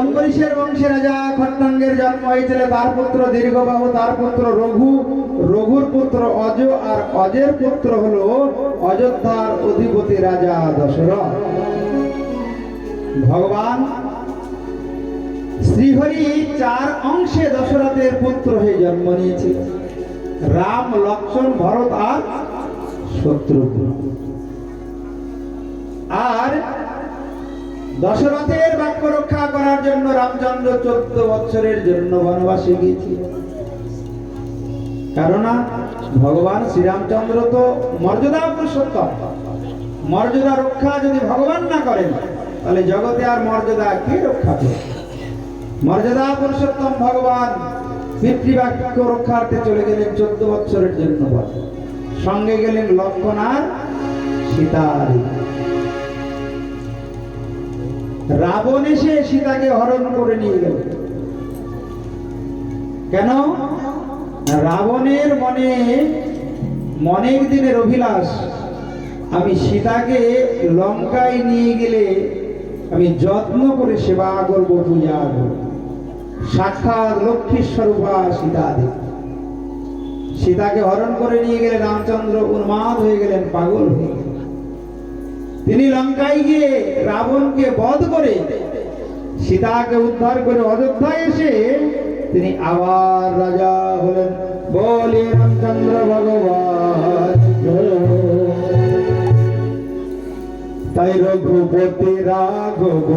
অম্বরীশের বংশে রাজা খট্টাঙ্গের জন্ম। হয়েছিল তার পুত্র দীর্ঘবাহু, তার পুত্র রঘু। রঘুর পুত্র অজ আর অজের পুত্র হল অযোধ্যার অধিপতি রাজা দশরথ। ভগবান, শ্রীহরি চার অংশে দশরথের পুত্র হয়ে জন্ম নিয়েছিল রাম লক্ষ্মণ ভরত আর শত্রুঘ্ন আর দশরথের বাক্য রক্ষা করার জন্য রামচন্দ্র চোদ্দ বছরের জন্য বনবাসে গিয়েছিল। কেননা ভগবান শ্রীরামচন্দ্র তো মর্যাদা পুরুষোত্তম মর্যাদা রক্ষা যদি ভগবান না করেন, তাহলে জগতে আর মর্যাদা কে রক্ষা করে মর্যাদা পুরুষোত্তম ভগবান পিতৃবাক্য রক্ষার্থে চলে গেলেন চোদ্দ বছরের জন্য। সঙ্গে গেলেন লক্ষণ আর সীতারি রাবণ এসে সীতাকে হরণ করে নিয়ে গেল। কেন? রাবণের মনে অনেক দিনের অভিলাষ। আমি সীতাকে লঙ্কায় নিয়ে গেলে আমি যত্ন করে সেবা করব পূজা করব সাক্ষাৎ লক্ষ্মী স্বরূপা সীতা দেবী সীতাকে হরণ করে নিয়ে গেলে রামচন্দ্র উন্মাদ হয়ে গেলেন, পাগল হয়ে তিনি লঙ্কায় গিয়ে রাবণকে বধ করে সীতাকে উদ্ধার করে অযোধ্যায় এসে তিনি আবার রাজা হলেন। বলে রামচন্দ্র ভগবান তাই রঘুপতি রাঘব,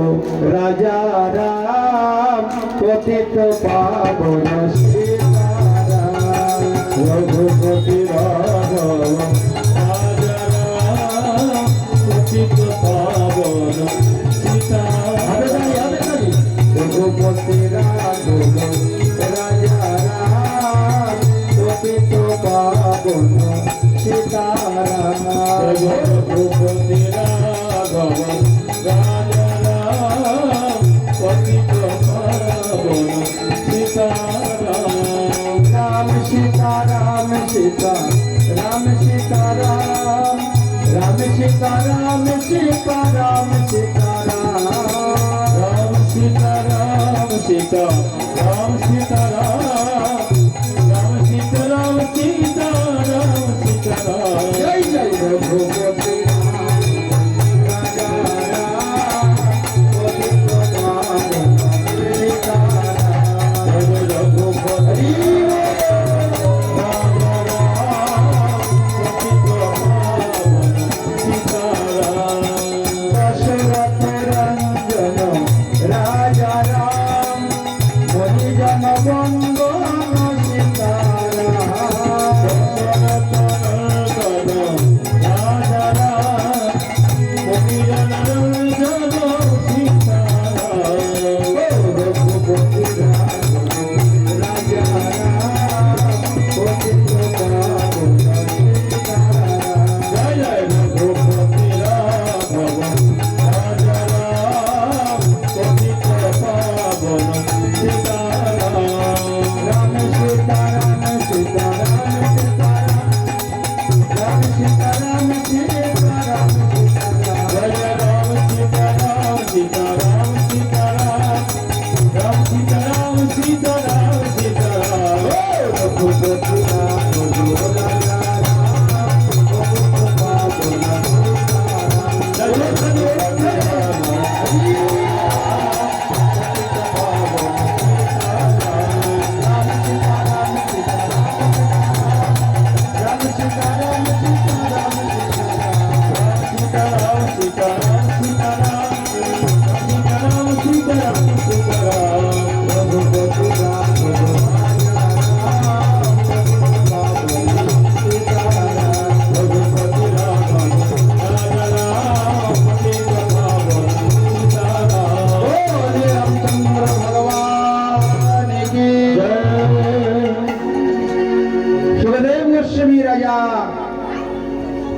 রাজা রাম, পতিত পাবন সীতারাম। রঘুপতি রাঘব রঘুপতি सीता राम सीता राम राम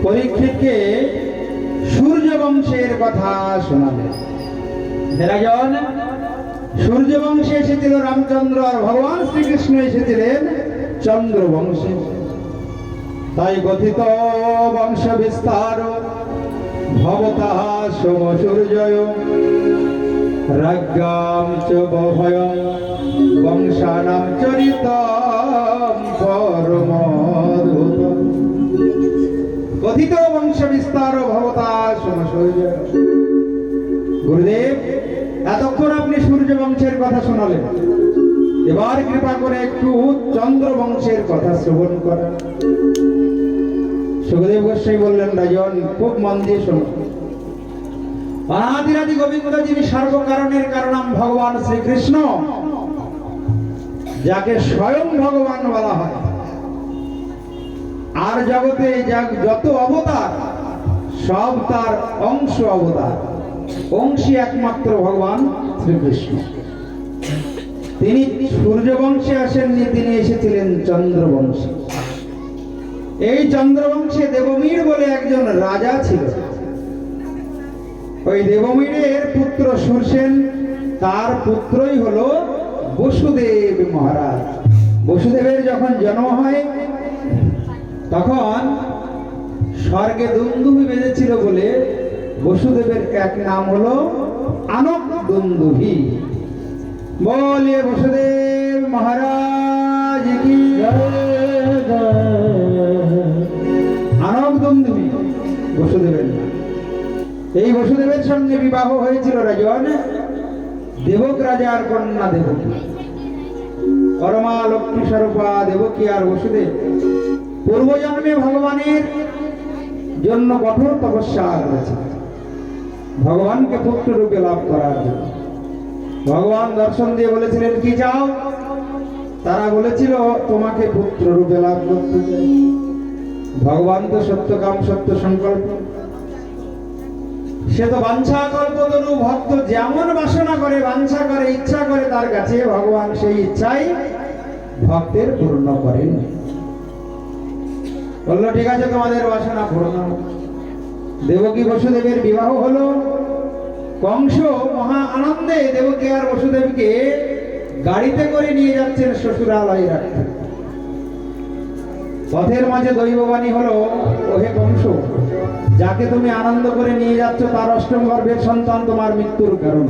পরীক্ষিতকে সূর্য বংশের কথা শোনালেন রাজন সূর্য বংশে এসেছিল রামচন্দ্র আর ভগবান শ্রীকৃষ্ণ এসেছিলেন চন্দ্র বংশে তাই গঠিত বংশ বিস্তার, ভবতাহা সোম সূর্য রাজ্ঞাম চ বংশানাম চরিতম কথিত বংশ বিস্তার গুরুদেব, এতক্ষণ আপনি সূর্য বংশের কথা শোনালেন। এবার কৃপা করে একটু চন্দ্র বংশের কথা শ্রবণ করেন সুখদেব গোস্বাই বললেন, রাজন, খুব মন দিয়ে শোনো। অনাদিরাদি গোবিন্দ যিনি সর্বকারণের কারণম ভগবান শ্রীকৃষ্ণ, যাকে স্বয়ং ভগবান বলা হয় আর জগতে যত অবতার, সব তার অংশ অবতার। অংশী একমাত্র ভগবান শ্রীকৃষ্ণ। তিনি সূর্য বংশে আসেননি, তিনি এসেছিলেন চন্দ্র বংশে এই চন্দ্রবংশে দেবমীর বলে একজন রাজা ছিল। ওই দেবমীরের পুত্র সুরসেন, তার পুত্রই হলো বসুদেব মহারাজ। বসুদেবের যখন জন্ম হয় তখন স্বর্গে দুন্দুভি বেজেছিল বলে বসুদেবের এক নাম হলো আনক দুন্দুভি বলে বসুদেব মহারাজ কি? আনক দুন্দুভি বসুদেবের নাম। এই বসুদেবের সঙ্গে বিবাহ হয়েছিল রাজন, দেবক রাজার কন্যা দেবকী। পরমা লক্ষ্মী স্বরূপা দেবকী আর বসুদেব পূর্বজন্মে ভগবানের জন্য কঠোর তপস্যা করেছে। ভগবানকে পুত্র রূপে লাভ করার জন্য। ভগবান দর্শন দিয়ে বলেছিলেন, কি চাও? তারা বলেছিল, তোমাকে পুত্র রূপে লাভ করতে ভগবান তো সত্য কাম সত্য সংকল্প। সে তো বাঞ্ছা কল্পতরু ভক্ত যেমন বাসনা করে, বাঞ্ছা করে, ইচ্ছা করে, তার কাছে ভগবান সেই ইচ্ছাই ভক্তের পূর্ণ করেন। বলল, ঠিক আছে তোমাদের বাসনা পূর্ণ দেবকী বসুদেবের বিবাহ হলো। কংস মহা আনন্দে দেবকী আর বসুদেবকে গাড়িতে করে নিয়ে যাচ্ছেন শ্বশুরালয়ে রাখতে। পথের মাঝে দৈববাণী হলো, ওহে কংস, যাকে তুমি আনন্দ করে নিয়ে যাচ্ছ তার অষ্টম গর্ভের সন্তান তোমার মৃত্যুর কারণ।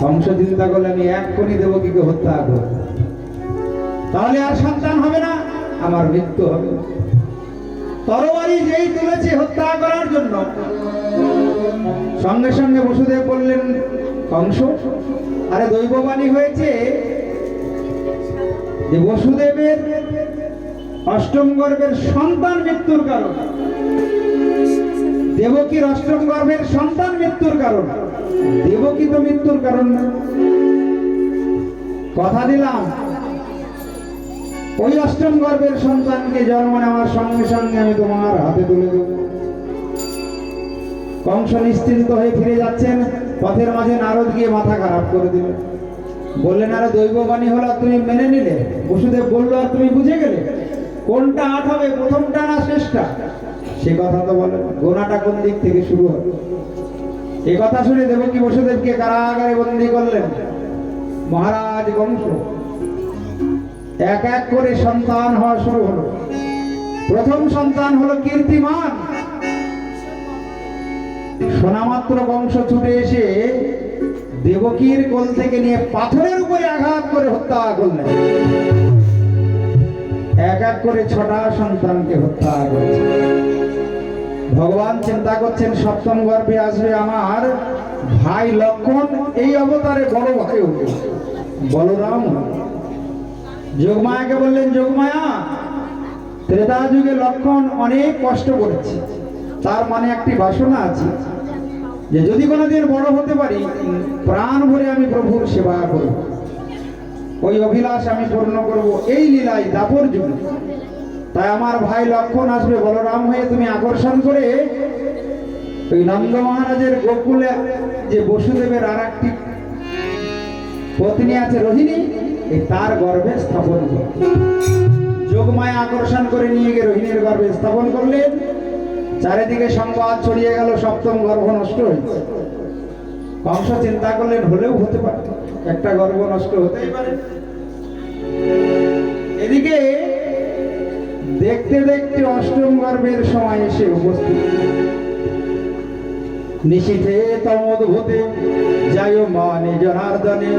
কংস চিন্তা করলে আমি এক্ষুনি দেবকীকে হত্যা করব। তাহলে আর সন্তান হবে না? আমার মৃত্যু হবে। তরবারি যেই তুলেছে হত্যা করার জন্য, সঙ্গে সঙ্গে বসুদেব বললেন, কংস, আরে দৈববাণী হয়েছে যে বসুদেবের অষ্টম গর্ভের সন্তান মৃত্যুর কারণ। দেবকীর অষ্টম গর্ভের সন্তান মৃত্যুর কারণ। দেবকী তো মৃত্যুর কারণ না। কথা দিলাম। ওই অষ্টম গর্ভের সন্তানকে জন্ম নেওয়ার সঙ্গে সঙ্গে আমি তোমার হাতে তুলে দেব। কংস নিশ্চিন্ত হয়ে ফিরে যাচ্ছেন, পথের মাঝে নারদ গিয়ে মাথা খারাপ করে দিলেন বললেন আরে দৈববাণী হলো, তুমি মেনে নিলে? বসুদেব বলল, আর তুমি বুঝে গেলে? কোনটা আট হবে, প্রথমটা না শেষটা? সে কথা তো বলে। গোনাটা কোন দিক থেকে শুরু হবে এই কথা শুনে দেবকী বসুদেবকে কারাগারে বন্দি করলেন। মহারাজ বংশ এক এক করে সন্তান হওয়া শুরু হলো। প্রথম সন্তান হলো কীর্তিমান। সোনামাত্র বংশ ছুটে এসে দেবকীর কোল থেকে নিয়ে পাথরের উপরে আঘাত করে হত্যা করলেন। এক এক করে ছটা সন্তানকে হত্যা করেছে। ভগবান চিন্তা করছেন, সপ্তম গর্ভে আসবে আমার ভাই লক্ষণ এই অবতারে বড় ভাই হবে বলরাম। যোগমায়াকে বললেন, যোগমায়া, ত্রেতা যুগে লক্ষণ অনেক কষ্ট করেছে। তার মানে একটি বাসনা আছে যে যদি কোনোদিন বড় হতে পারি, প্রাণ ভরে আমি প্রভুর সেবা করব। ওই অভিলাষ আমি পূর্ণ করব এই লীলায় দাপর যুগে। তাই আমার ভাই লক্ষণ আসবে, বলরাম হয়ে তুমি আকর্ষণ করে ওই নন্দ মহারাজের গোকুলে যে বসুদেবের আর একটি পত্নী আছে রোহিণী এই তার গর্ভে স্থাপন করো। যোগমায় আকর্ষণ করে নিয়ে গিয়ে রোহিণীর গর্ভে স্থাপন করলেন চারিদিকে সংবাদ ছড়িয়ে গেল, সপ্তম গর্ভ নষ্ট হয়েছে। কংস চিন্তা করলেন হলেও হতে পারে, একটা গর্ভ নষ্ট হতেই পারে। এদিকে দেখতে দেখতে অষ্টম গর্ভের সময় এসে উপস্থিত। নিশীথে তমোদ্ভূতে নিজায় মানে জনার্দনে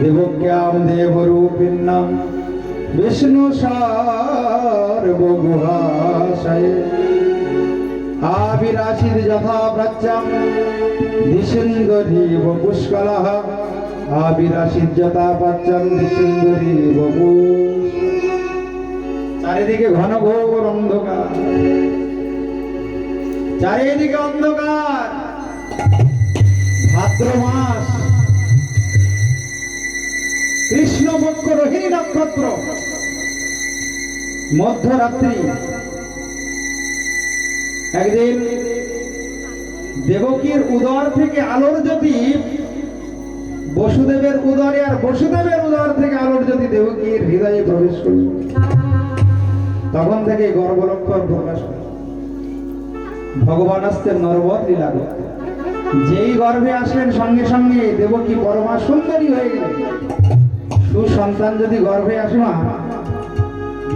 দেবক্যাম দেবরূপিণ্যম বিষ্ণু সর্বগুহাশয়ে। আবিরাশির যথা প্রাচ্যম দিশেন্দরীব পুষ্কলः আবিরাশির যথা প্রাচ্যম দিশেন্দরীব চারিদিকে ঘন ঘোর অন্ধকার। চারিদিকে অন্ধকার। ভাদ্র মাস। কৃষ্ণপক্ষ রোহিণী নক্ষত্র। মধ্যরাত্রি। একদিন দেবকীর উদর থেকে আলোর জ্যোতি, বসুদেবের উদরে আর বসুদেবের উদর থেকে আলোর জ্যোতি দেবকীর হৃদয়ে প্রবেশ করল। তখন থেকে গর্ভলক্ষণ প্রকাশ ভগবান আসতেন নরবত লীলা করতে। যেই গর্ভে আসলেন সঙ্গে সঙ্গে দেবকী পরমা সুন্দরী হয়ে গেলেন। সুসন্তান যদি গর্ভে আসে মা,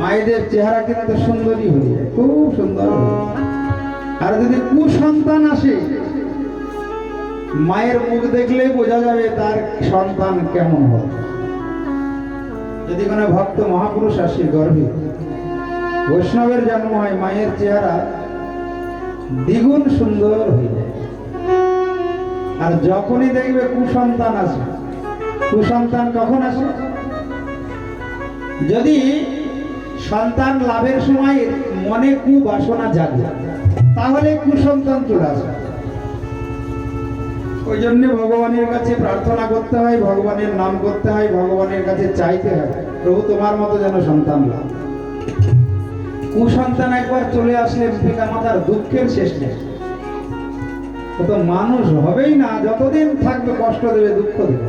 মায়েদের চেহারা কিন্তু সুন্দরী হয়ে যায়, খুব সুন্দর আর যদি কুসন্তান আসে, মায়ের মুখ দেখলেই বোঝা যাবে তার সন্তান কেমন হবে। যদি কোনো ভক্ত মহাপুরুষ আসে গর্ভে, বৈষ্ণবের জন্ম হয়, মায়ের চেহারা দ্বিগুণ সুন্দর হয়ে যায়। আর যখনই দেখবে কুসন্তান আসে কুসন্তান কখন আসে যদি সন্তান লাভের সময় মনে কুবাসনা জাগে, তাহলে কুসন্তান চলে আসে ওই জন্য ভগবানের কাছে প্রার্থনা করতে হয়, ভগবানের নাম করতে হয়, ভগবানের কাছে চাইতে হয়, প্রভু তোমার মতো যেন সন্তান লাভ কুসন্তান একবার চলে আসলে পিতা মাতার দুঃখের শেষ নেই। ও তো মানুষ হবেই না, যতদিন থাকবে কষ্ট দেবে, দুঃখ দেবে।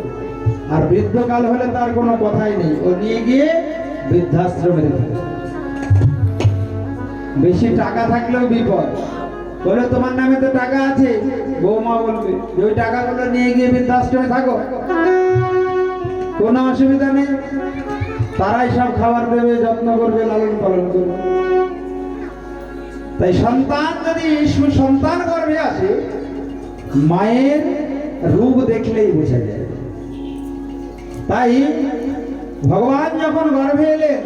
আর বৃদ্ধকাল হলে তার কোনো কথাই নেই। ও নিয়ে গিয়ে বৃদ্ধাশ্রমে। বেশি টাকা থাকলেও বিপদ। বলে, তোমার নামে তো টাকা আছে। বৌমা বলবে, যে ওই টাকাগুলো নিয়ে গিয়ে বৃদ্ধাশ্রমে থাকো। কোনো অসুবিধা নেই। তারাই সব খাবার দেবে, যত্ন করবে, লালন পালন করবে। তাই সন্তান যদি সুসন্তান গর্ভে আসে মায়ের রূপ দেখলেই বোঝা যায়। তাই ভগবান যখন গর্ভে এলেন,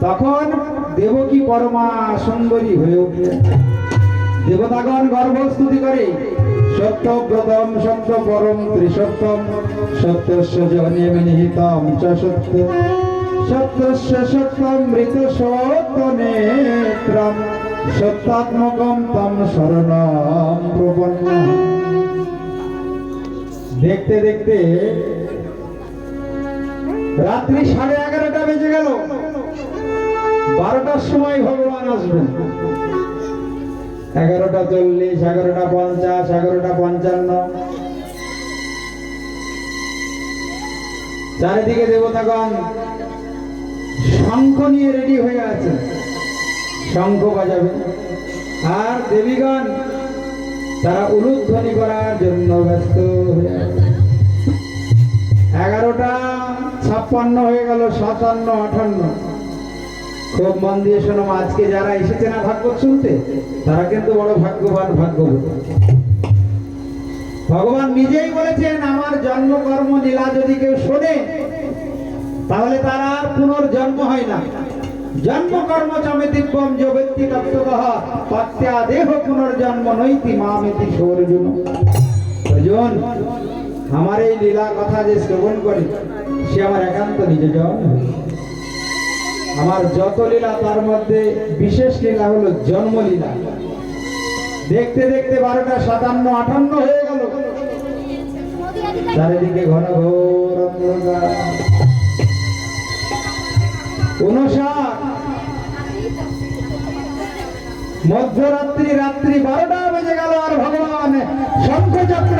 তখন দেবকী পরমা সুন্দরী হয়ে উঠলেন। দেবতাগণ গর্ভস্তুতি করে, সত্যব্রতম সত্য পরম ত্রিসত্যম, সত্যস্য জনে নিহিতম চ সত্য। সত্যস্য সত্যম, মৃত সত্য নেত্রম। সত্যাত্মকম তম শরণম প্রপন্ন। দেখতে দেখতে রাত্রি সাড়ে এগারোটা বেজে গেল। বারোটার সময় ভগবান আসবেন। এগারোটা চল্লিশ, এগারোটা পঞ্চাশ, এগারোটা পঞ্চান্ন। চারিদিকে দেবতাগণ শঙ্খ নিয়ে রেডি হয়ে আছে শঙ্খ বাজাবে। আর দেবীগণ, তারা উলুধ্বনি করার জন্য ব্যস্ত এগারোটা ছাপ্পান্ন হয়ে গেল, সাতান্ন, আঠান্ন। খুব মন দিয়ে শোনো আজকে যারা এসেছে না ভাগবত শুনতে, তারা কিন্তু বড় ভাগ্যবান ভাগ্যবতী। ভগবান নিজেই বলেছেন, আমার জন্ম কর্ম লীলা যদি কেউ শোনে, তাহলে তার আর পুনর্জন্ম হয় না। জন্ম কর্ম চমিতিব্যম যে ব্যক্তি তত্ত্বতঃ প্রত্যা দেহ পুনর্জন্ম নৈতি মামিতি সৌরজুন অর্জুন আমার এই লীলা কথা যে শ্রবণ করে, সে আমার একান্ত নিজজন আমার যত লীলা, তার মধ্যে বিশেষ লীলা হলো জন্মলীলা। দেখতে দেখতে বারোটা সাতান্ন আটান্ন হয়ে গেল। চারিদিকে ঘন ঘোর অন্ধকার। মধ্যরাত্রি রাত্রি বারোটা বেজে গেল আর ভগবান শঙ্খ চক্র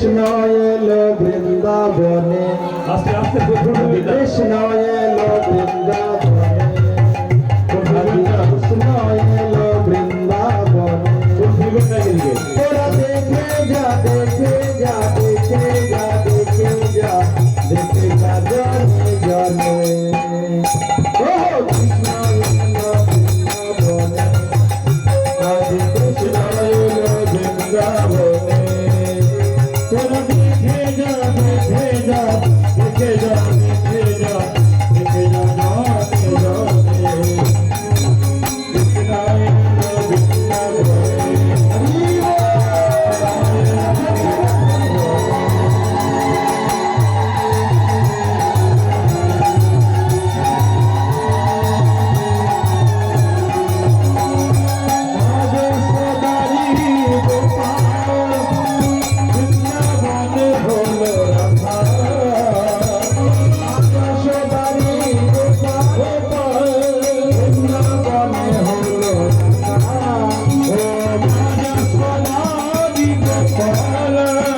কৃষ্ণ এলো বৃন্দাবনে। কৃষ্ণ